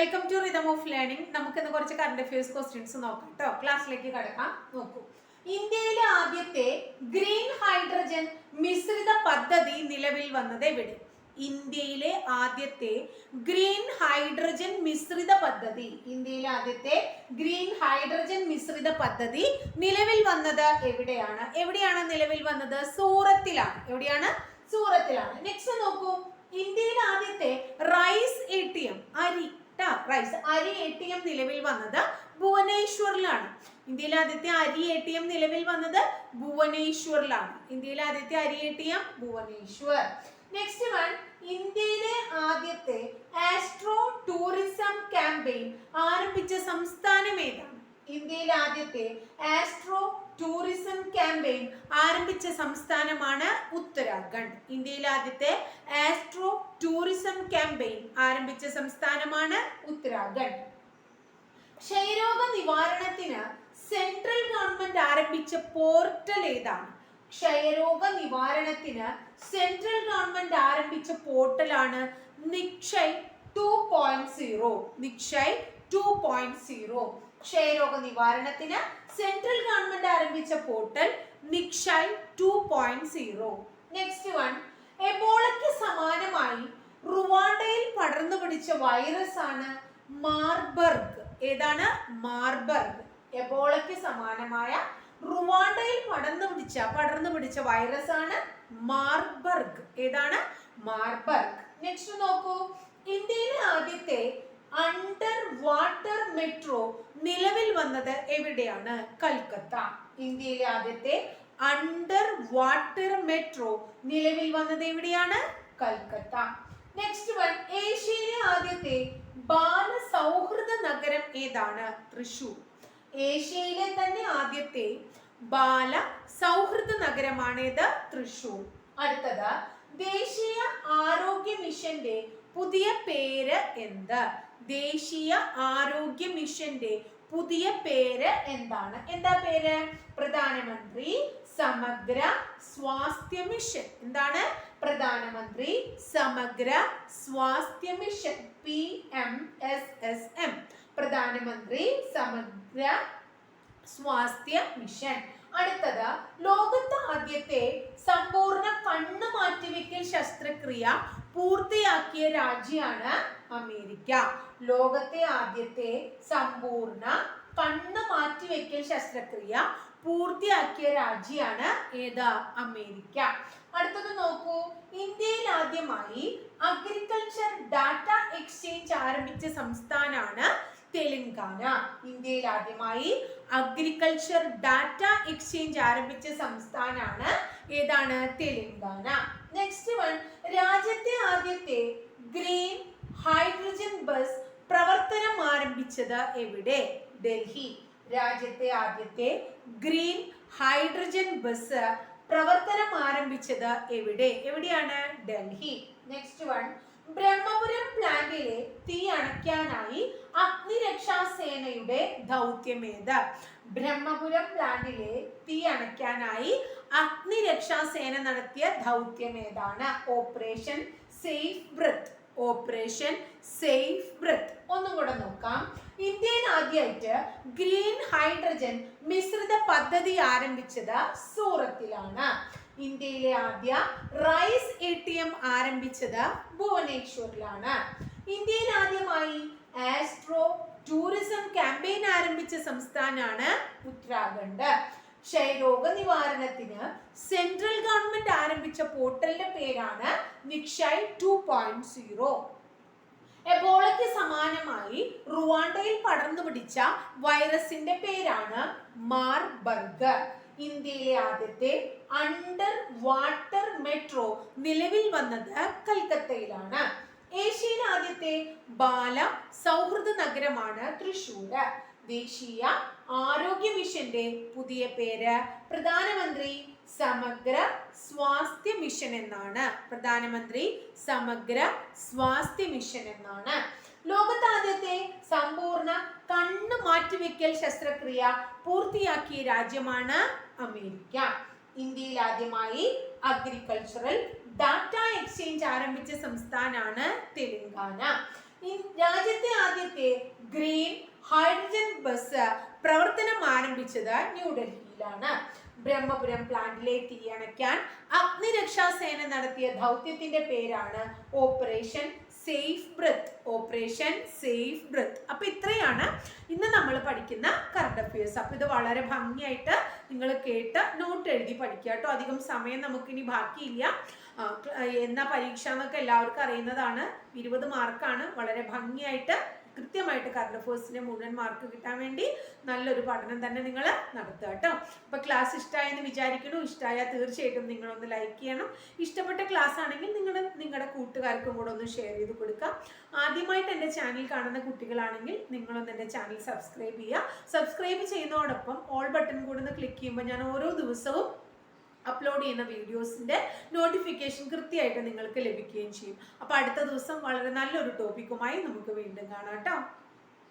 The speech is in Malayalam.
Welcome to rhythm of learning നമുക്ക് ഇന്ന് കുറച്ച് കറണ്ട് അഫയേഴ്സ് ക്വസ്റ്റ്യൻസ് നോക്കാം കേട്ടോ ക്ലാസ്സിലേക്ക് കടക്കാം. നോക്കൂ. ഇന്ത്യയിലെ ആദ്യത്തെ ഗ്രീൻ ഹൈഡ്രജൻ മിശ്രിത പദ്ധതി നിലവിൽ വന്നത് എവിടെ? ഇന്ത്യയിലെ ആദ്യത്തെ ഗ്രീൻ ഹൈഡ്രജൻ മിശ്രിത പദ്ധതി. ഇന്ത്യയിലെ ആദ്യത്തെ ഗ്രീൻ ഹൈഡ്രജൻ മിശ്രിത പദ്ധതി നിലവിൽ വന്നത് എവിടെയാണ്? എവിടെയാണ് നിലവിൽ വന്നത്? സൂറത്തിലാണ്. എവിടെയാണ്? സൂറത്തിലാണ്. നെക്സ്റ്റ് നോക്കൂ. ഇന്ത്യയിലെ ആദ്യത്തെ റൈസ് എ ടി എം അരി. ട്ടാ, റൈസ് അരി എ ടി എം നിലവിൽ വന്നത് ഭുവനേശ്വറിലാണ്. ഇന്ത്യയിലെ ആദ്യത്തെ അരി എ ടി എം നിലവിൽ വന്നത് ഭുവനേശ്വറിലാണ്. ഇന്ത്യയിലെ ആദ്യത്തെ അരി A T M Bhubaneswar. Next one ഇന്ത്യയിലെ ആദ്യത്തെ ആസ്ട്രോ ടൂറിസം ക്യാമ്പയിൻ ആരംഭിച്ച സംസ്ഥാനം ഏതാണ്? ഇന്ത്യയിലെ ആദ്യത്തെ ആസ്ട്രോ ടൂറിസം ക്യാമ്പയിൻ ആരംഭിച്ച സംസ്ഥാനമാണ് ഉത്തരാഖണ്ഡ്. ഇന്ത്യയിലെ ആദ്യത്തെ ആസ്ട്രോ ക്യാമ്പയിൻ ആരംഭിച്ച സംസ്ഥാനമാണ് ഉത്തരാഖണ്ഡ്. ക്ഷയരോഗ നിവാരണത്തിന് സെൻട്രൽ ഗവൺമെന്റ് ആരംഭിച്ച പോർട്ടൽ ഏതാണ്? ക്ഷയരോഗ നിവാരണത്തിന് സെൻട്രൽ ഗവൺമെന്റ് ആരംഭിച്ച പോർട്ടലാണ് Nikshay two point zero. Nikshay two point zero. ക്ഷയരോഗ നിവാരണത്തിന് സെൻട്രൽ ഗവൺമെന്റ് ആരംഭിച്ച portal Nikshay two point zero. Next one. എബോളയ്ക്ക് സമാനമായി റുവാണ്ടയിൽ പടർന്നു പിടിച്ച വൈറസ് ആണ് മാർബർഗ്. ഏതാണ്? മാർബർഗ്. എബോളയ്ക്ക് സമാനമായ റുവാണ്ടയിൽ പടർന്നു പിടിച്ച പടർന്നു പിടിച്ച വൈറസ് ആണ് മാർബർഗ്. ഏതാണ്? മാർബർഗ്. നെക്സ്റ്റ് നോക്കൂ. ഇന്ത്യയിലെ ആദ്യത്തെ അണ്ടർ വാട്ടർ മെട്രോ നിലവിൽ വന്നത് എവിടെയാണ്? കൽക്കത്ത. ഇന്ത്യയിലെ ആദ്യത്തെ അണ്ടർ വാട്ടർ മെട്രോ നിലവിൽ വന്നത് എവിടെയാണ്? കൽക്കത്ത. നെക്സ്റ്റ് വൺ ഏഷ്യയിലെ ആദ്യത്തെ ബാല സൗഹൃദ നഗരം ഏതാണ്? തൃശൂർ ഏഷ്യയിലെ തന്നെ ആദ്യത്തെ ബാല സൗഹൃദ നഗരമാണേത് തൃശൂർ അടുത്തത് ദേശീയ ആരോഗ്യ മിഷന്റെ പുതിയ പേര് എന്ത്? ദേശീയ ആരോഗ്യ മിഷന്റെ പുതിയ പേര് എന്താണ്? എന്താ പേര്? പ്രധാനമന്ത്രി സമഗ്ര സ്വാസ്ഥ്യ മിഷൻ. എന്താണ്? Pradhanmantri Samagra Swasthya mission P M S S M. Pradhanmantri Samagra Swasthya mission. അടുത്തത് ലോകത്ത് ആദ്യത്തെ സമ്പൂർണ കണ്ണ് മാറ്റിവെക്കൽ ശസ്ത്രക്രിയ പൂർത്തിയാക്കിയ രാജ്യമാണ് അമേരിക്ക. ലോകത്തെ ആദ്യത്തെ സമ്പൂർണ കണ്ണ് മാറ്റിവെക്കൽ ശസ്ത്രക്രിയ പൂർത്തിയാക്കിയ രാജ്യമാണ് ഏത്? അമേരിക്ക. അടുത്തത് നോക്കൂ. ഇന്ത്യയിൽ ആദ്യമായി അഗ്രികൾച്ചർ ഡാറ്റ എക്സ്ചേഞ്ച് ആരംഭിച്ച സംസ്ഥാനമാണ് തെലങ്കാന. ഇന്ത്യയിൽ ആദ്യമായി അഗ്രികൾച്ചർ ഡാറ്റ എക്സ്ചേഞ്ച് ആരംഭിച്ച സംസ്ഥാനമാണ് ഏതാണ്? തെലങ്കാന. നെക്സ്റ്റ് വൺ രാജ്യത്തെ ആദ്യത്തെ ഗ്രീൻ ഹൈഡ്രജൻ ബസ് പ്രവർത്തനം ആരംഭിച്ചത് എവിടെ? ഡൽഹി. രാജ്യത്തെ ആദ്യത്തെ ഗ്രീൻ ഹൈഡ്രജൻ ബസ് പ്രവർത്തനം ആരംഭിച്ചത് എവിടെ? എവിടെയാണ്? ഡൽഹി. നെക്സ്റ്റ് വൺ ബ്രഹ്മപുരം പ്ലാന്റിലെ തീ അണയ്ക്കാനായി അഗ്നിരക്ഷാ സേനയുടെ ദൗത്യമേത്? ബ്രഹ്മപുരം പ്ലാന്റിലെ തീ അണയ്ക്കാനായി അഗ്നിരക്ഷാ സേന നടത്തിയ ദൗത്യമേതാണ്? Operation safe breath operation safe breath ഒന്നും കൂടെ നോക്കാം. ആദ്യമായിട്ട് ഗ്രീൻ ഹൈഡ്രജൻ മിശ്രിത പദ്ധതി ആരംഭിച്ചത് സൂറത്തിലാണ്. ഇന്ത്യയിലെ ആദ്യ റൈസ് എ ടി എം ആരംഭിച്ചത് ഭുവനേശ്വറിലാണ്. ഇന്ത്യയിൽ ആദ്യമായി ആസ്ട്രോ ടൂറിസം ക്യാമ്പയിൻ ആരംഭിച്ച സംസ്ഥാനമാണ് ഉത്തരാഖണ്ഡ്. ക്ഷയരോഗ നിവാരണത്തിന് സെൻട്രൽ ഗവൺമെന്റ് ആരംഭിച്ച പോർട്ടലിന്റെ പേരാണ് നിക്ഷയ് ടു പോയിന്റ് സീറോ. എബോളയ്ക്ക് സമാനമായി റുവാണ്ടയിൽ പടർന്നു പിടിച്ച വൈറസിന്റെ പേരാണ് മാർബർഗ് ഇന്ത്യയിലെ ആദ്യത്തെ അണ്ടർ വാട്ടർ മെട്രോ നിലവിൽ വന്നത് കൽക്കത്തയിലാണ്. ഏഷ്യയിലെ ആദ്യത്തെ ബാല സൗഹൃദ നഗരമാണ് തൃശ്ശൂര് ദേശീയ ആരോഗ്യ മിഷന്റെ പുതിയ പേര് പ്രധാനമന്ത്രി സമഗ്ര സ്വാസ്ഥ്യ മിഷൻ എന്നാണ്. പ്രധാനമന്ത്രി സമഗ്ര സ്വാസ്ഥ്യ മിഷൻ എന്നാണ്. ലോകത്താദ്യത്തെ സമ്പൂർണ കണ്ണ് മാറ്റിവെക്കൽ ശസ്ത്രക്രിയ പൂർത്തിയാക്കിയ രാജ്യമാണ് അമേരിക്ക. ഇന്ത്യയിൽ ആദ്യമായി അഗ്രികൾച്ചറൽ ഡാറ്റ എക്സ്ചേഞ്ച് ആരംഭിച്ച സംസ്ഥാനമാണ് തെലങ്കാന. രാജ്യത്തെ ആദ്യത്തെ ഗ്രീൻ ഹൈഡ്രജൻ ബസ് പ്രവർത്തനം ആരംഭിച്ചത് ന്യൂഡൽഹിയിലാണ് ബ്രഹ്മപുരം പ്ലാന്റിലെ തീയണയ്ക്കാൻ അഗ്നിരക്ഷാസേന നടത്തിയ ദൗത്യത്തിന്റെ പേരാണ് operation safe breath. Operation safe breath. അപ്പൊ ഇത്രയാണ് പഠിക്കുന്ന കറണ്ട് അഫയേഴ്സ് അപ്പൊ ഇത് വളരെ ഭംഗിയായിട്ട് നിങ്ങൾ കേട്ട് നോട്ട് എഴുതി പഠിക്കുക കേട്ടോ. അധികം സമയം നമുക്കിനി ബാക്കിയില്ല. എന്നാ പരീക്ഷ എന്നൊക്കെ എല്ലാവർക്കും അറിയുന്നതാണ്. ഇരുപത് മാർക്കാണ് വളരെ ഭംഗിയായിട്ട് കൃത്യമായിട്ട് കറണ്ട് അഫേഴ്സിന്റെ മുഴുവൻ മാർക്ക് കിട്ടാൻ വേണ്ടി നല്ലൊരു പഠനം തന്നെ നിങ്ങൾ നടത്തുക കേട്ടോ. അപ്പൊ ക്ലാസ് ഇഷ്ടമായെന്ന് വിചാരിക്കണു ഇഷ്ടമായാൽ തീർച്ചയായിട്ടും നിങ്ങളൊന്ന് ലൈക്ക് ചെയ്യണം. ഇഷ്ടപ്പെട്ട ക്ലാസ് ആണെങ്കിൽ നിങ്ങൾ നിങ്ങളുടെ കൂട്ടുകാർക്കും കൂടെ ഒന്ന് ഷെയർ ചെയ്ത് കൊടുക്കുക. ആദ്യമായിട്ട് എന്റെ ചാനൽ കാണുന്ന കുട്ടികളാണെങ്കിൽ നിങ്ങളൊന്ന് എന്റെ ചാനൽ സബ്സ്ക്രൈബ് ചെയ്യുക. സബ്സ്ക്രൈബ് ചെയ്യുന്നതോടൊപ്പം ഓൾ ബട്ടൺ കൂടെ ഒന്ന് ക്ലിക്ക് ചെയ്യുമ്പോൾ ഞാൻ ഓരോ ദിവസവും അപ്ലോഡ് ചെയ്യുന്ന വീഡിയോസിന്റെ നോട്ടിഫിക്കേഷൻ കൃത്യമായിട്ട് നിങ്ങൾക്ക് ലഭിക്കുകയും ചെയ്യും. അപ്പോൾ അടുത്ത ദിവസം വളരെ നല്ലൊരു ടോപ്പിക്കുമായി നമുക്ക് വീണ്ടും കാണാം കേട്ടോ.